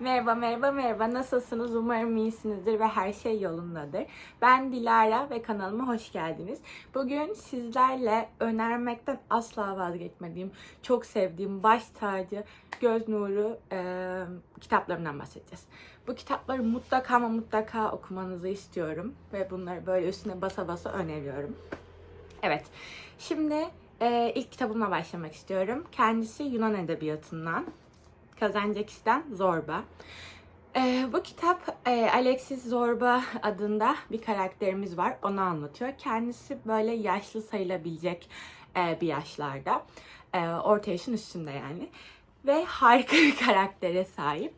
Merhaba, merhaba, merhaba. Nasılsınız? Umarım iyisinizdir ve her şey yolundadır. Ben Dilara ve kanalıma hoş geldiniz. Bugün sizlerle önermekten asla vazgeçmediğim, çok sevdiğim baş tacı, göz nuru e, kitaplarımdan bahsedeceğiz. Bu kitapları mutlaka ama mutlaka okumanızı istiyorum ve bunları böyle üstüne basa basa öneriyorum. Evet, şimdi e, ilk kitabımla başlamak istiyorum. Kendisi Yunan Edebiyatı'ndan. Kazancakis'ten Zorba. Ee, bu kitap e, Alexis Zorba adında bir karakterimiz var. Onu anlatıyor. Kendisi böyle yaşlı sayılabilecek e, bir yaşlarda. E, orta yaşın üstünde yani. Ve harika bir karaktere sahip.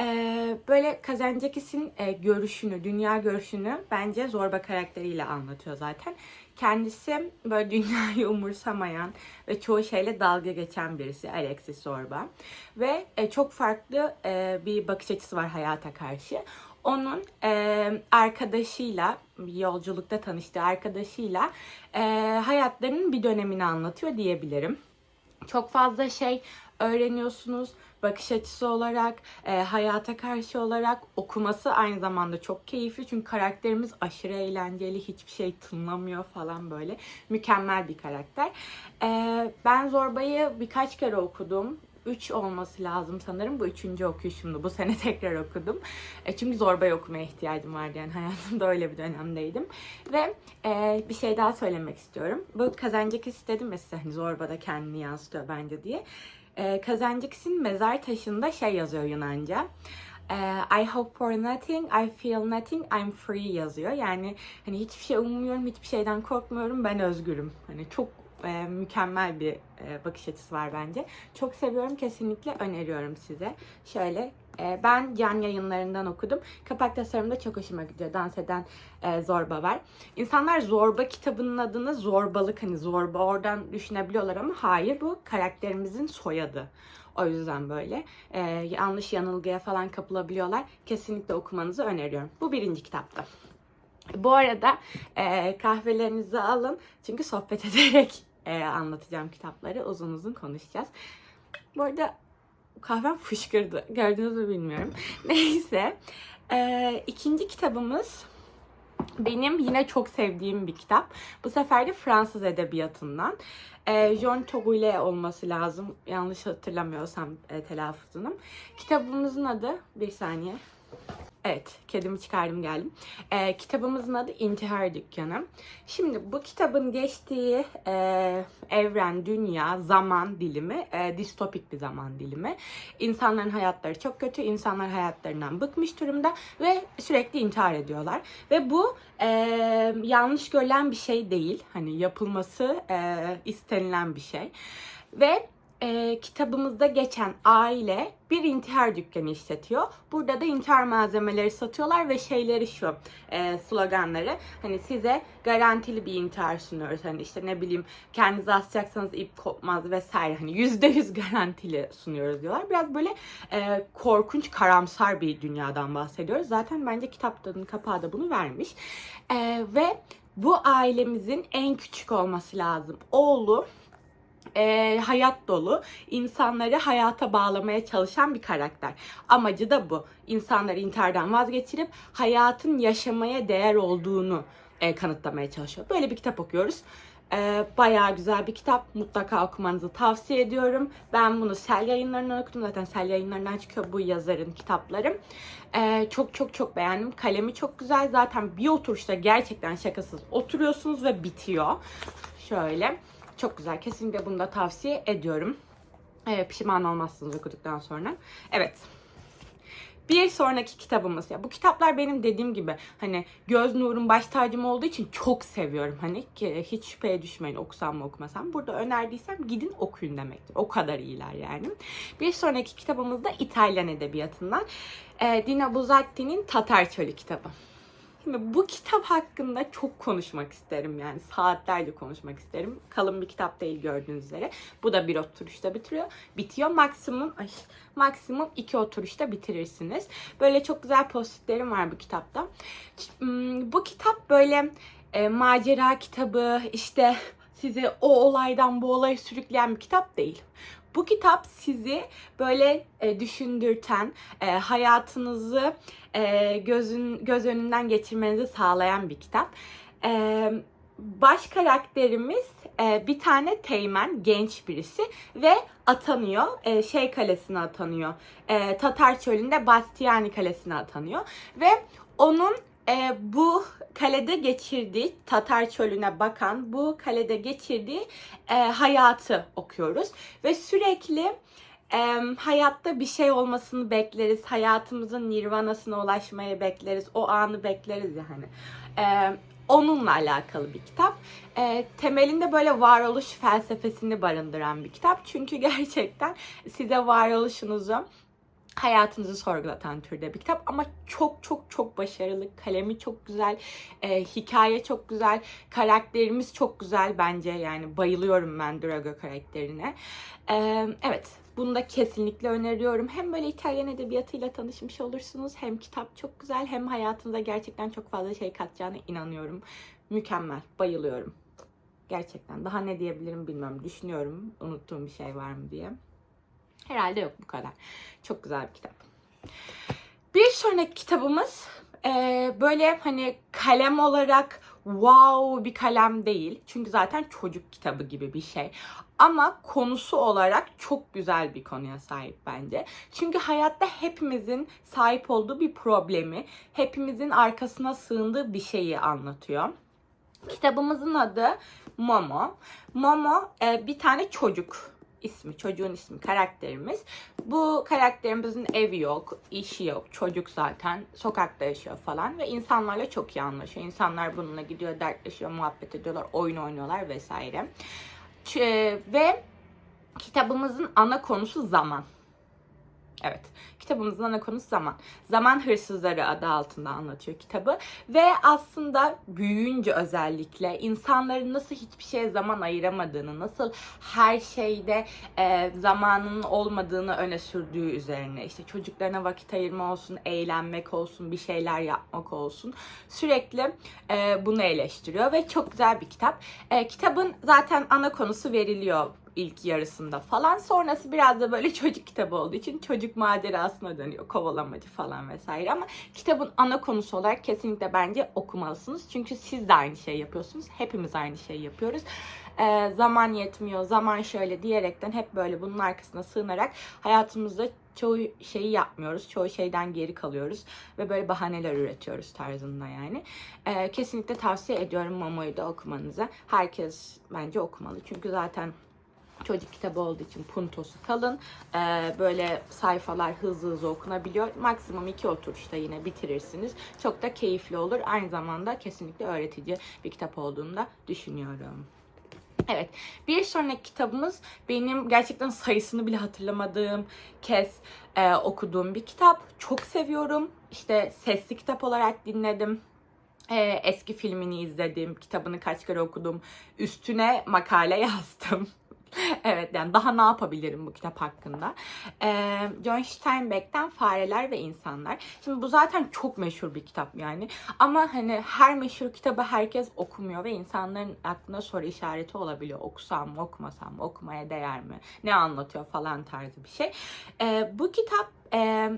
E, böyle Kazancakis'in e, görüşünü, dünya görüşünü bence Zorba karakteriyle anlatıyor zaten. Kendisi böyle dünyayı umursamayan ve çoğu şeyle dalga geçen birisi Alexis Zorba. Ve e, çok farklı e, bir bakış açısı var hayata karşı. Onun e, arkadaşıyla, yolculukta tanıştığı arkadaşıyla e, hayatlarının bir dönemini anlatıyor diyebilirim. Çok fazla şey öğreniyorsunuz. Bakış açısı olarak, e, hayata karşı olarak okuması aynı zamanda çok keyifli. Çünkü karakterimiz aşırı eğlenceli, hiçbir şey tınlamıyor falan böyle. Mükemmel bir karakter. E, ben Zorba'yı birkaç kere okudum. 3 olması lazım sanırım. Bu üçüncü okuyuşumdu. Bu sene tekrar okudum. E, çünkü Zorba'yı okumaya ihtiyacım vardı yani hayatımda öyle bir dönemdeydim. Ve e, bir şey daha söylemek istiyorum. Bu kazancak istedim ya size hani Zorba'da kendini yansıtıyor bence diye. E, Kazancakis'in mezar taşında şey yazıyor Yunanca. E, I hope for nothing, I feel nothing, I'm free yazıyor. Yani hani hiçbir şey ummuyorum, hiçbir şeyden korkmuyorum, ben özgürüm. Hani çok e, mükemmel bir e, bakış açısı var bence. Çok seviyorum, kesinlikle öneriyorum size. Şöyle e, ben Can yayınlarından okudum. Kapak tasarımı da çok hoşuma gidiyor. Dans eden e, Zorba var. İnsanlar Zorba kitabının adını zorbalık hani zorba oradan düşünebiliyorlar ama hayır bu karakterimizin soyadı. O yüzden böyle e, yanlış yanılgıya falan kapılabiliyorlar. Kesinlikle okumanızı öneriyorum. Bu birinci kitapta. Bu arada e, kahvelerinizi alın çünkü sohbet ederek e, anlatacağım kitapları. Uzun uzun konuşacağız. Bu arada kahvem fışkırdı. Gördünüz mü bilmiyorum. Neyse. E, ikinci kitabımız benim yine çok sevdiğim bir kitap. Bu sefer de Fransız edebiyatından. E, Jean Togule olması lazım. Yanlış hatırlamıyorsam e, telaffuzunu. Kitabımızın adı bir saniye. Evet, kedimi çıkardım geldim. Ee, kitabımızın adı İntihar Dükkanı. Şimdi bu kitabın geçtiği e, evren, dünya, zaman dilimi, e, distopik bir zaman dilimi. İnsanların hayatları çok kötü, insanlar hayatlarından bıkmış durumda ve sürekli intihar ediyorlar. Ve bu e, yanlış görülen bir şey değil. Hani yapılması e, istenilen bir şey. Ve e, kitabımızda geçen aile bir intihar dükkanı işletiyor. Burada da intihar malzemeleri satıyorlar ve şeyleri şu e, sloganları hani size garantili bir intihar sunuyoruz. Hani işte ne bileyim kendinizi asacaksanız ip kopmaz vesaire hani yüzde yüz garantili sunuyoruz diyorlar. Biraz böyle e, korkunç karamsar bir dünyadan bahsediyoruz. Zaten bence kitapların kapağı da bunu vermiş. E, ve bu ailemizin en küçük olması lazım. Oğlu e, hayat dolu, insanları hayata bağlamaya çalışan bir karakter. Amacı da bu. İnsanları intihardan vazgeçirip hayatın yaşamaya değer olduğunu e, kanıtlamaya çalışıyor. Böyle bir kitap okuyoruz. E, bayağı güzel bir kitap. Mutlaka okumanızı tavsiye ediyorum. Ben bunu Sel yayınlarından okudum. Zaten Sel yayınlarından çıkıyor bu yazarın kitapları. E, çok çok çok beğendim. Kalemi çok güzel. Zaten bir oturuşta gerçekten şakasız oturuyorsunuz ve bitiyor. Şöyle. Çok güzel. Kesinlikle bunu da tavsiye ediyorum. Ee, pişman olmazsınız okuduktan sonra. Evet. Bir sonraki kitabımız ya bu kitaplar benim dediğim gibi hani göz nurum baş tacım olduğu için çok seviyorum hani ki hiç şüpheye düşmeyin okusam mı okumasam burada önerdiysem gidin okuyun demektir o kadar iyiler yani bir sonraki kitabımız da İtalyan edebiyatından ee, Dina Buzzatti'nin Tatar Çölü kitabı Şimdi bu kitap hakkında çok konuşmak isterim yani saatlerce konuşmak isterim. Kalın bir kitap değil gördüğünüz üzere. Bu da bir oturuşta bitiriyor. Bitiyor. Maksimum ay, maksimum iki oturuşta bitirirsiniz. Böyle çok güzel postitlerim var bu kitapta. Hmm, Bu kitap böyle e, macera kitabı işte sizi o olaydan bu olaya sürükleyen bir kitap değil. Bu kitap sizi böyle e, düşündürten, e, hayatınızı e, gözün göz önünden geçirmenizi sağlayan bir kitap. E, baş karakterimiz e, bir tane teğmen, genç birisi ve atanıyor. E, şey kalesine atanıyor. E, Tatar çölünde Bastiani kalesine atanıyor. Ve onun e, bu kalede geçirdiği, Tatar çölüne bakan bu kalede geçirdiği e, hayatı okuyoruz. Ve sürekli e, hayatta bir şey olmasını bekleriz. Hayatımızın nirvanasına ulaşmayı bekleriz. O anı bekleriz yani. E, onunla alakalı bir kitap. E, temelinde böyle varoluş felsefesini barındıran bir kitap. Çünkü gerçekten size varoluşunuzu hayatınızı sorgulatan türde bir kitap ama çok çok çok başarılı. Kalemi çok güzel, e, hikaye çok güzel, karakterimiz çok güzel bence yani bayılıyorum ben Drago karakterine. E, evet bunu da kesinlikle öneriyorum. Hem böyle İtalyan edebiyatıyla tanışmış olursunuz hem kitap çok güzel hem hayatınıza gerçekten çok fazla şey katacağına inanıyorum. Mükemmel, bayılıyorum. Gerçekten daha ne diyebilirim bilmiyorum. Düşünüyorum unuttuğum bir şey var mı diye. Herhalde yok bu kadar. Çok güzel bir kitap. Bir sonraki kitabımız e, böyle hani kalem olarak wow bir kalem değil. Çünkü zaten çocuk kitabı gibi bir şey. Ama konusu olarak çok güzel bir konuya sahip bence. Çünkü hayatta hepimizin sahip olduğu bir problemi, hepimizin arkasına sığındığı bir şeyi anlatıyor. Kitabımızın adı Momo. Momo e, bir tane çocuk ismi, çocuğun ismi, karakterimiz. Bu karakterimizin evi yok, işi yok, çocuk zaten, sokakta yaşıyor falan ve insanlarla çok iyi anlaşıyor. İnsanlar bununla gidiyor, dertleşiyor, muhabbet ediyorlar, oyun oynuyorlar vesaire. Ç- ve kitabımızın ana konusu zaman. Evet. Kitabımızın ana konusu zaman. Zaman Hırsızları adı altında anlatıyor kitabı. Ve aslında büyüyünce özellikle insanların nasıl hiçbir şeye zaman ayıramadığını, nasıl her şeyde e, zamanının olmadığını öne sürdüğü üzerine. işte çocuklarına vakit ayırma olsun, eğlenmek olsun, bir şeyler yapmak olsun. Sürekli e, bunu eleştiriyor ve çok güzel bir kitap. E, kitabın zaten ana konusu veriliyor ilk yarısında falan. Sonrası biraz da böyle çocuk kitabı olduğu için çocuk macerasına dönüyor. Kovalamacı falan vesaire ama kitabın ana konusu olarak kesinlikle bence okumalısınız. Çünkü siz de aynı şey yapıyorsunuz. Hepimiz aynı şeyi yapıyoruz. Ee, zaman yetmiyor, zaman şöyle diyerekten hep böyle bunun arkasına sığınarak hayatımızda çoğu şeyi yapmıyoruz. Çoğu şeyden geri kalıyoruz ve böyle bahaneler üretiyoruz tarzında yani. Ee, kesinlikle tavsiye ediyorum Momo'yu da okumanızı. Herkes bence okumalı. Çünkü zaten çocuk kitabı olduğu için puntosu kalın. Ee, böyle sayfalar hızlı hızlı okunabiliyor. Maksimum iki oturuşta yine bitirirsiniz. Çok da keyifli olur. Aynı zamanda kesinlikle öğretici bir kitap olduğunu da düşünüyorum. Evet, bir sonraki kitabımız benim gerçekten sayısını bile hatırlamadığım kez e, okuduğum bir kitap. Çok seviyorum. İşte sesli kitap olarak dinledim. E, eski filmini izledim, kitabını kaç kere okudum. Üstüne makale yazdım. evet yani daha ne yapabilirim bu kitap hakkında. Ee, John Steinbeck'ten Fareler ve İnsanlar. Şimdi bu zaten çok meşhur bir kitap yani. Ama hani her meşhur kitabı herkes okumuyor ve insanların aklına soru işareti olabiliyor. Okusam mı okumasam mı okumaya değer mi? Ne anlatıyor falan tarzı bir şey. Ee, bu kitap e,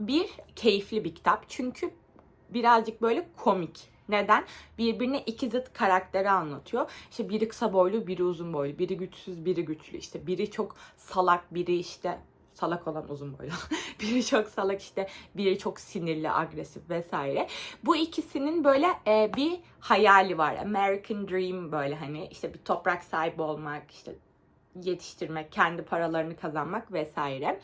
bir keyifli bir kitap. Çünkü birazcık böyle komik neden? Birbirine iki zıt karakteri anlatıyor. İşte biri kısa boylu, biri uzun boylu. Biri güçsüz, biri güçlü. İşte biri çok salak, biri işte salak olan uzun boylu. biri çok salak işte, biri çok sinirli, agresif vesaire. Bu ikisinin böyle e, bir hayali var. American Dream böyle hani işte bir toprak sahibi olmak, işte yetiştirmek, kendi paralarını kazanmak vesaire.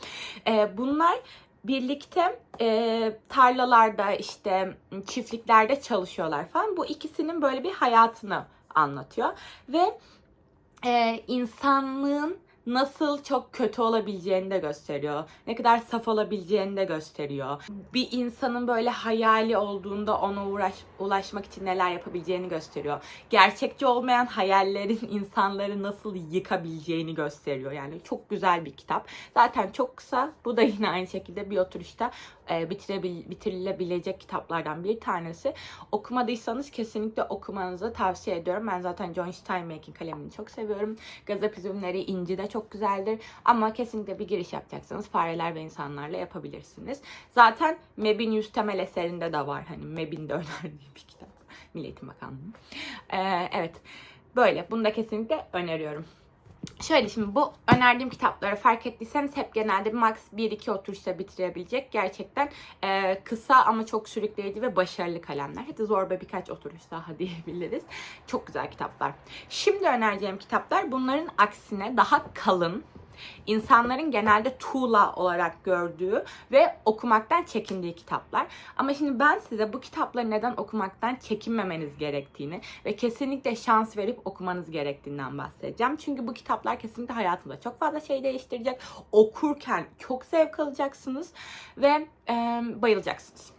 E, bunlar birlikte e, tarlalarda işte çiftliklerde çalışıyorlar falan. Bu ikisinin böyle bir hayatını anlatıyor ve e, insanlığın nasıl çok kötü olabileceğini de gösteriyor. Ne kadar saf olabileceğini de gösteriyor. Bir insanın böyle hayali olduğunda ona uğraş, ulaşmak için neler yapabileceğini gösteriyor. Gerçekçi olmayan hayallerin insanları nasıl yıkabileceğini gösteriyor. Yani çok güzel bir kitap. Zaten çok kısa. Bu da yine aynı şekilde bir oturuşta e, bitirebil, bitirilebilecek kitaplardan bir tanesi. Okumadıysanız kesinlikle okumanızı tavsiye ediyorum. Ben zaten John Steinbeck'in kalemini çok seviyorum. Gazap üzümleri İnci de çok çok güzeldir. Ama kesinlikle bir giriş yapacaksanız fareler ve insanlarla yapabilirsiniz. Zaten MEB'in yüz temel eserinde de var. Hani MEB'in de önerdiği bir kitap. Milli Eğitim Bakanlığı. Ee, evet. Böyle. Bunu da kesinlikle öneriyorum. Şöyle şimdi bu önerdiğim kitapları fark ettiyseniz hep genelde max 1-2 oturuşta bitirebilecek gerçekten e, kısa ama çok sürükleyici ve başarılı kalemler. Hadi zorba birkaç oturuş daha diyebiliriz. Çok güzel kitaplar. Şimdi önereceğim kitaplar bunların aksine daha kalın, insanların genelde tuğla olarak gördüğü ve okumaktan çekindiği kitaplar. Ama şimdi ben size bu kitapları neden okumaktan çekinmemeniz gerektiğini ve kesinlikle şans verip okumanız gerektiğinden bahsedeceğim. Çünkü bu kitaplar kesinlikle hayatınızda çok fazla şey değiştirecek. Okurken çok zevk alacaksınız ve e, bayılacaksınız.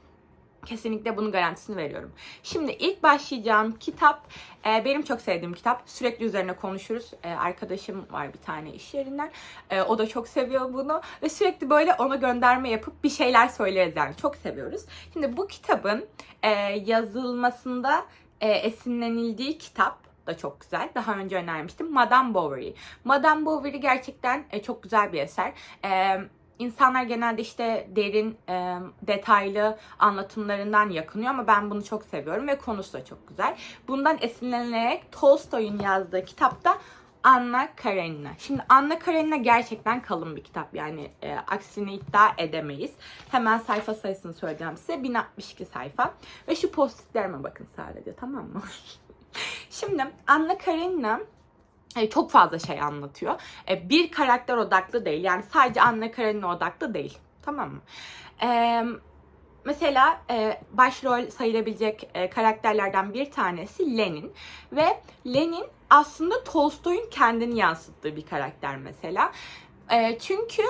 Kesinlikle bunun garantisini veriyorum. Şimdi ilk başlayacağım kitap e, benim çok sevdiğim kitap. Sürekli üzerine konuşuruz. E, arkadaşım var bir tane iş yerinden. E, o da çok seviyor bunu ve sürekli böyle ona gönderme yapıp bir şeyler söyleriz yani. Çok seviyoruz. Şimdi bu kitabın e, yazılmasında e, esinlenildiği kitap da çok güzel. Daha önce önermiştim. Madame Bovary. Madame Bovary gerçekten e, çok güzel bir eser. E, İnsanlar genelde işte derin, e, detaylı anlatımlarından yakınıyor ama ben bunu çok seviyorum ve konusu da çok güzel. Bundan esinlenerek Tolstoy'un yazdığı kitapta Anna Karenina. Şimdi Anna Karenina gerçekten kalın bir kitap. Yani e, aksini iddia edemeyiz. Hemen sayfa sayısını söyleyeceğim size. 1062 sayfa. Ve şu postitlerime bakın sadece tamam mı? Şimdi Anna Karenina çok fazla şey anlatıyor. E, bir karakter odaklı değil. Yani sadece Anna Karenina odaklı değil. Tamam mı? Mesela e, başrol sayılabilecek e, karakterlerden bir tanesi Lenin. Ve Lenin aslında Tolstoy'un kendini yansıttığı bir karakter mesela. Çünkü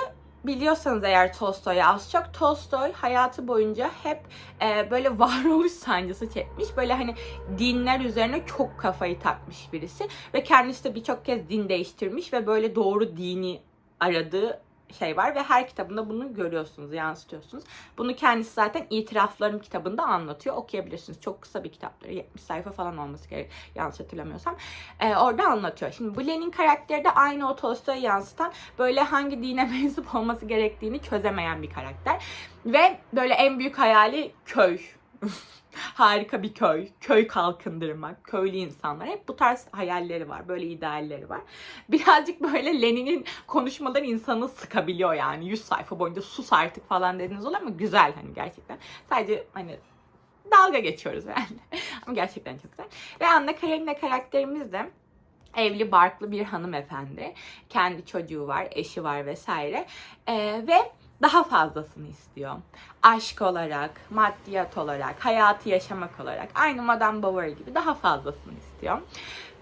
biliyorsanız eğer Tolstoy'u az çok Tolstoy hayatı boyunca hep e, böyle varoluş sancısı çekmiş. Böyle hani dinler üzerine çok kafayı takmış birisi ve kendisi de birçok kez din değiştirmiş ve böyle doğru dini aradığı şey var ve her kitabında bunu görüyorsunuz, yansıtıyorsunuz. Bunu kendisi zaten itiraflarım kitabında anlatıyor. Okuyabilirsiniz. Çok kısa bir kitapları. 70 sayfa falan olması gerek. Yanlış hatırlamıyorsam. Ee, orada anlatıyor. Şimdi bu Lenin karakteri de aynı o Tolstoy'u yansıtan böyle hangi dine mensup olması gerektiğini çözemeyen bir karakter. Ve böyle en büyük hayali köy. harika bir köy, köy kalkındırmak, köylü insanlar. Hep bu tarz hayalleri var, böyle idealleri var. Birazcık böyle Lenin'in konuşmaları insanı sıkabiliyor yani. 100 sayfa boyunca sus artık falan dediniz olur ama güzel hani gerçekten. Sadece hani dalga geçiyoruz yani. ama gerçekten çok güzel. Ve Anna Karenina karakterimiz de evli barklı bir hanımefendi. Kendi çocuğu var, eşi var vesaire. Ee, ve daha fazlasını istiyor. Aşk olarak, maddiyat olarak, hayatı yaşamak olarak. Aynı Madame Bovary gibi daha fazlasını istiyor.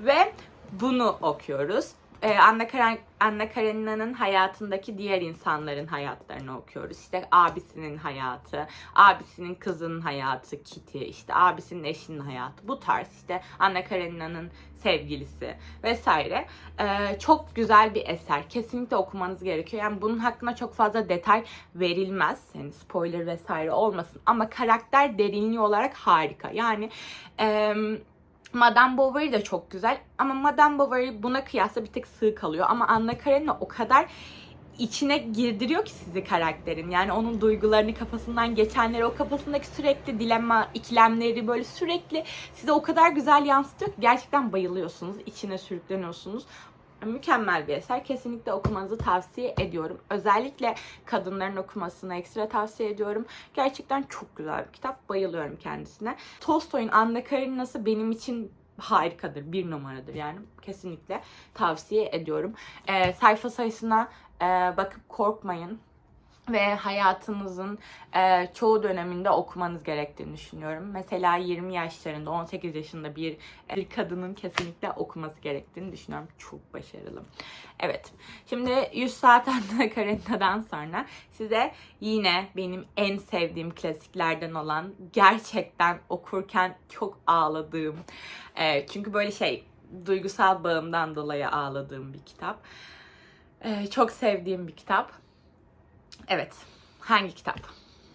Ve bunu okuyoruz. Ee, Anna, Karen, Anna Karenina'nın hayatındaki diğer insanların hayatlarını okuyoruz. İşte abisinin hayatı, abisinin kızının hayatı Kitty, işte abisinin eşinin hayatı. Bu tarz işte Anna Karenina'nın sevgilisi vesaire. Ee, çok güzel bir eser. Kesinlikle okumanız gerekiyor. Yani bunun hakkında çok fazla detay verilmez. Yani spoiler vesaire olmasın. Ama karakter derinliği olarak harika. Yani... Eee Madame Bovary de çok güzel ama Madame Bovary buna kıyasla bir tık sığ kalıyor ama Anna Karenina o kadar içine girdiriyor ki sizi karakterin. Yani onun duygularını kafasından geçenleri, o kafasındaki sürekli dilema, ikilemleri böyle sürekli size o kadar güzel yansıtıyor ki gerçekten bayılıyorsunuz, içine sürükleniyorsunuz. Mükemmel bir eser. Kesinlikle okumanızı tavsiye ediyorum. Özellikle kadınların okumasını ekstra tavsiye ediyorum. Gerçekten çok güzel bir kitap. Bayılıyorum kendisine. Tolstoy'un Anna Karenina'sı benim için harikadır. Bir numaradır yani. Kesinlikle tavsiye ediyorum. Ee, sayfa sayısına e, bakıp korkmayın ve hayatınızın e, çoğu döneminde okumanız gerektiğini düşünüyorum. Mesela 20 yaşlarında, 18 yaşında bir, bir kadının kesinlikle okuması gerektiğini düşünüyorum. Çok başarılı. Evet, şimdi 100 Saat Anna Karenina'dan sonra size yine benim en sevdiğim klasiklerden olan, gerçekten okurken çok ağladığım, e, çünkü böyle şey, duygusal bağımdan dolayı ağladığım bir kitap. E, çok sevdiğim bir kitap. Evet. Hangi kitap?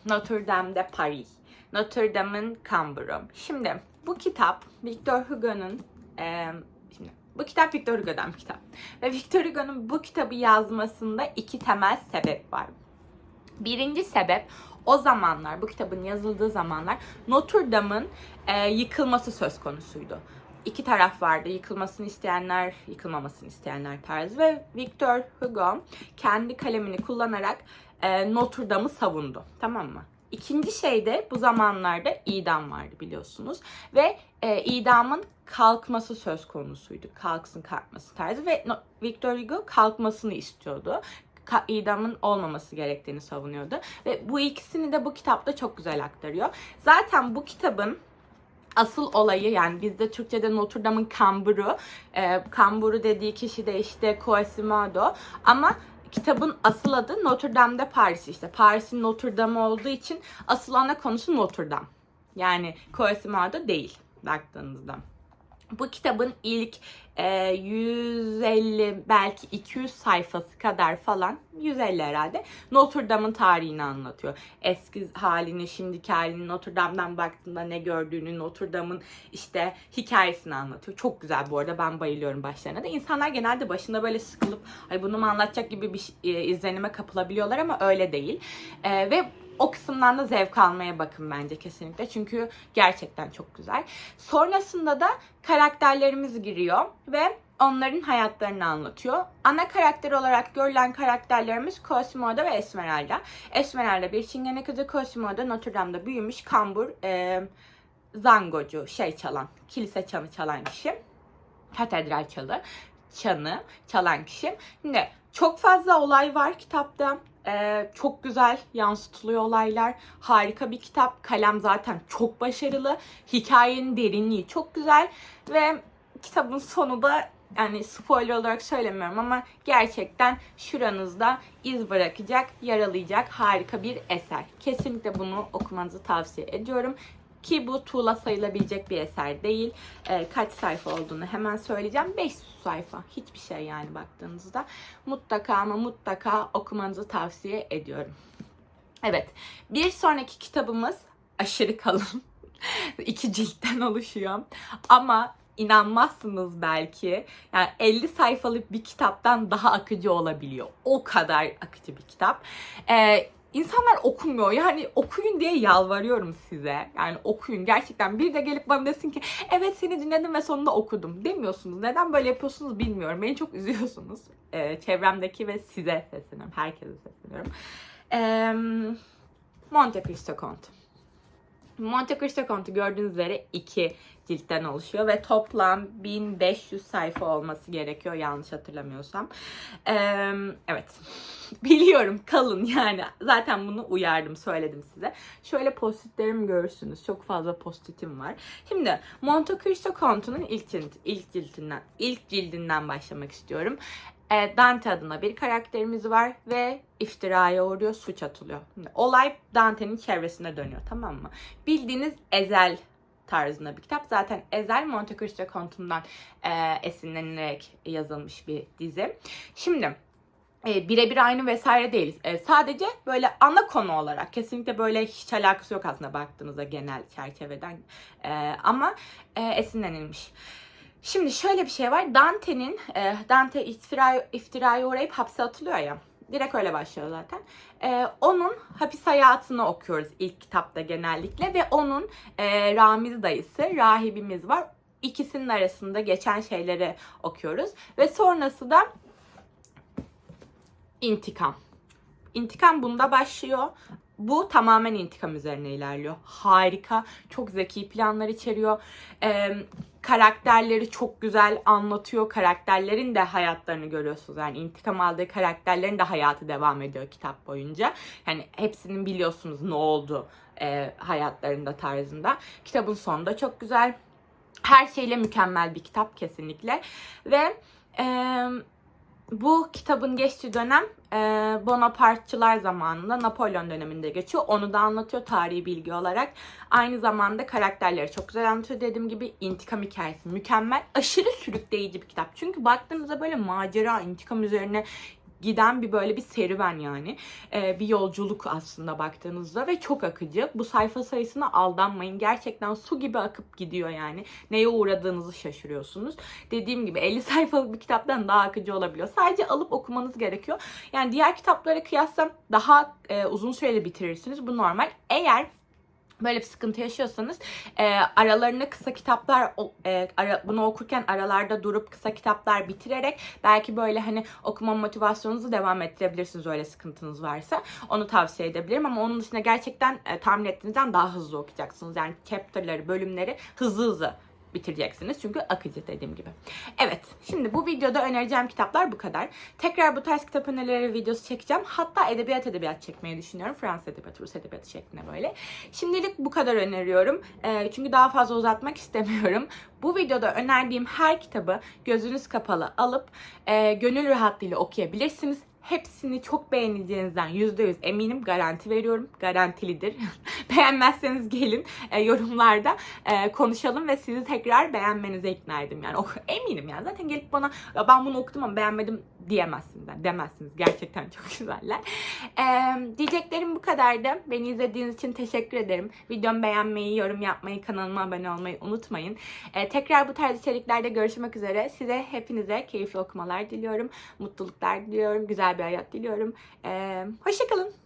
Notre Dame de Paris. Notre Dame'ın kamburu. Şimdi bu kitap Victor Hugo'nun e, şimdi Bu kitap Victor Hugo'dan bir kitap. Ve Victor Hugo'nun bu kitabı yazmasında iki temel sebep var. Birinci sebep o zamanlar, bu kitabın yazıldığı zamanlar Notre Dame'ın e, yıkılması söz konusuydu. İki taraf vardı. Yıkılmasını isteyenler, yıkılmamasını isteyenler tarzı. Ve Victor Hugo kendi kalemini kullanarak e, Notre Dame'ı savundu. Tamam mı? İkinci şey de bu zamanlarda idam vardı biliyorsunuz. Ve e, idamın kalkması söz konusuydu. Kalksın kalkması tarzı. Ve Victor Hugo kalkmasını istiyordu ka- idamın olmaması gerektiğini savunuyordu. Ve bu ikisini de bu kitapta çok güzel aktarıyor. Zaten bu kitabın asıl olayı yani bizde Türkçe'de Notre Dame'ın kamburu. E, kamburu dediği kişi de işte Quasimodo. Ama kitabın asıl adı Notre Dame'de Paris işte. Paris'in Notre Dame olduğu için asıl ana konusu Notre Dame. Yani Quasimodo değil baktığınızda. Bu kitabın ilk e, 150 belki 200 sayfası kadar falan 150 herhalde Notre Dame'ın tarihini anlatıyor. Eski halini, şimdiki halini, Notre Dame'dan baktığında ne gördüğünü, Notre Dame'ın işte hikayesini anlatıyor. Çok güzel bu arada ben bayılıyorum başlarına da. İnsanlar genelde başında böyle sıkılıp ay bunu mu anlatacak gibi bir şey- e, izlenime kapılabiliyorlar ama öyle değil. E, ve o kısımdan da zevk almaya bakın bence kesinlikle. Çünkü gerçekten çok güzel. Sonrasında da karakterlerimiz giriyor ve onların hayatlarını anlatıyor. Ana karakter olarak görülen karakterlerimiz Cosimo'da ve Esmeralda. Esmeralda bir çingene kızı, Cosimo'da Notre Dame'da büyümüş kambur, e, zangocu, şey çalan, kilise çanı çalan kişi. Katedral çalı, çanı çalan kişi. Şimdi çok fazla olay var kitapta. Ee, çok güzel yansıtılıyor olaylar. Harika bir kitap. Kalem zaten çok başarılı. Hikayenin derinliği çok güzel. Ve kitabın sonu da yani spoiler olarak söylemiyorum ama gerçekten şuranızda iz bırakacak, yaralayacak harika bir eser. Kesinlikle bunu okumanızı tavsiye ediyorum. Ki bu tuğla sayılabilecek bir eser değil. Ee, kaç sayfa olduğunu hemen söyleyeceğim. 500 sayfa. Hiçbir şey yani baktığınızda. Mutlaka ama mutlaka okumanızı tavsiye ediyorum. Evet. Bir sonraki kitabımız aşırı kalın. İki ciltten oluşuyor. Ama inanmazsınız belki. Yani 50 sayfalık bir kitaptan daha akıcı olabiliyor. O kadar akıcı bir kitap. Ee, İnsanlar okumuyor. Yani okuyun diye yalvarıyorum size. Yani okuyun. Gerçekten bir de gelip bana desin ki evet seni dinledim ve sonunda okudum demiyorsunuz. Neden böyle yapıyorsunuz bilmiyorum. Beni çok üzüyorsunuz. Ee, çevremdeki ve size sesleniyorum. Herkese sesleniyorum. Ee, Monte Cristo Conte. Monte Cristo Conte gördüğünüz üzere iki ciltten oluşuyor ve toplam 1500 sayfa olması gerekiyor yanlış hatırlamıyorsam. Ee, evet. Biliyorum kalın yani. Zaten bunu uyardım, söyledim size. Şöyle postitlerimi görürsünüz. Çok fazla postitim var. Şimdi Monte Cristo Conte'un ilk, cilt, ilk cildinden ilk cildinden başlamak istiyorum. E, Dante adına bir karakterimiz var ve iftiraya uğruyor, suç atılıyor. Olay Dante'nin çevresine dönüyor tamam mı? Bildiğiniz Ezel tarzında bir kitap. Zaten Ezel Monte Cristo Conte'undan e, esinlenilerek yazılmış bir dizi. Şimdi e, birebir aynı vesaire değiliz. E, sadece böyle ana konu olarak kesinlikle böyle hiç alakası yok aslında baktığınızda genel çerçeveden. E, ama e, esinlenilmiş. Şimdi şöyle bir şey var. Dante'nin e, Dante iftira, iftiraya uğrayıp hapse atılıyor ya. Direkt öyle başlıyor zaten. E, onun hapis hayatını okuyoruz ilk kitapta genellikle ve onun e, Ramiz dayısı, rahibimiz var. İkisinin arasında geçen şeyleri okuyoruz ve sonrası da intikam. İntikam bunda başlıyor. Bu tamamen intikam üzerine ilerliyor. Harika, çok zeki planlar içeriyor. Ee, karakterleri çok güzel anlatıyor. Karakterlerin de hayatlarını görüyorsunuz. Yani intikam aldığı karakterlerin de hayatı devam ediyor kitap boyunca. Yani hepsinin biliyorsunuz ne oldu e, hayatlarında tarzında. Kitabın sonu da çok güzel. Her şeyle mükemmel bir kitap kesinlikle. Ve e, bu kitabın geçtiği dönem e, Bonapartçılar zamanında Napolyon döneminde geçiyor. Onu da anlatıyor tarihi bilgi olarak. Aynı zamanda karakterleri çok güzel anlatıyor. Dediğim gibi intikam hikayesi mükemmel. Aşırı sürükleyici bir kitap. Çünkü baktığınızda böyle macera, intikam üzerine giden bir böyle bir serüven yani. Ee, bir yolculuk aslında baktığınızda ve çok akıcı. Bu sayfa sayısına aldanmayın. Gerçekten su gibi akıp gidiyor yani. Neye uğradığınızı şaşırıyorsunuz. Dediğim gibi 50 sayfalık bir kitaptan daha akıcı olabiliyor. Sadece alıp okumanız gerekiyor. Yani diğer kitaplara kıyasla daha e, uzun süreli bitirirsiniz. Bu normal. Eğer böyle bir sıkıntı yaşıyorsanız e, aralarına kısa kitaplar e, ara- bunu okurken aralarda durup kısa kitaplar bitirerek belki böyle hani okuma motivasyonunuzu devam ettirebilirsiniz öyle sıkıntınız varsa. Onu tavsiye edebilirim ama onun dışında gerçekten e, tahmin ettiğinizden daha hızlı okuyacaksınız. Yani chapter'ları, bölümleri hızlı hızlı bitireceksiniz. Çünkü akıcı dediğim gibi. Evet, şimdi bu videoda önereceğim kitaplar bu kadar. Tekrar bu tarz kitap önerileri videosu çekeceğim. Hatta edebiyat edebiyat çekmeyi düşünüyorum. Fransız edebiyatı, Rus edebiyatı şeklinde böyle. Şimdilik bu kadar öneriyorum. Ee, çünkü daha fazla uzatmak istemiyorum. Bu videoda önerdiğim her kitabı gözünüz kapalı alıp e, gönül rahatlığıyla okuyabilirsiniz. Hepsini çok beğeneceğinizden %100 eminim. Garanti veriyorum. Garantilidir. Beğenmezseniz gelin e, yorumlarda e, konuşalım ve sizi tekrar beğenmenize ikna edeyim. Yani ok- eminim yani. Zaten gelip bana ben bunu okudum ama beğenmedim diyemezsiniz. Yani demezsiniz. Gerçekten çok güzeller. E, diyeceklerim bu kadardı. Beni izlediğiniz için teşekkür ederim. Videomu beğenmeyi, yorum yapmayı, kanalıma abone olmayı unutmayın. E, tekrar bu tarz içeriklerde görüşmek üzere. Size hepinize keyifli okumalar diliyorum. Mutluluklar diliyorum. Güzel bir hayat diliyorum. E, hoşçakalın.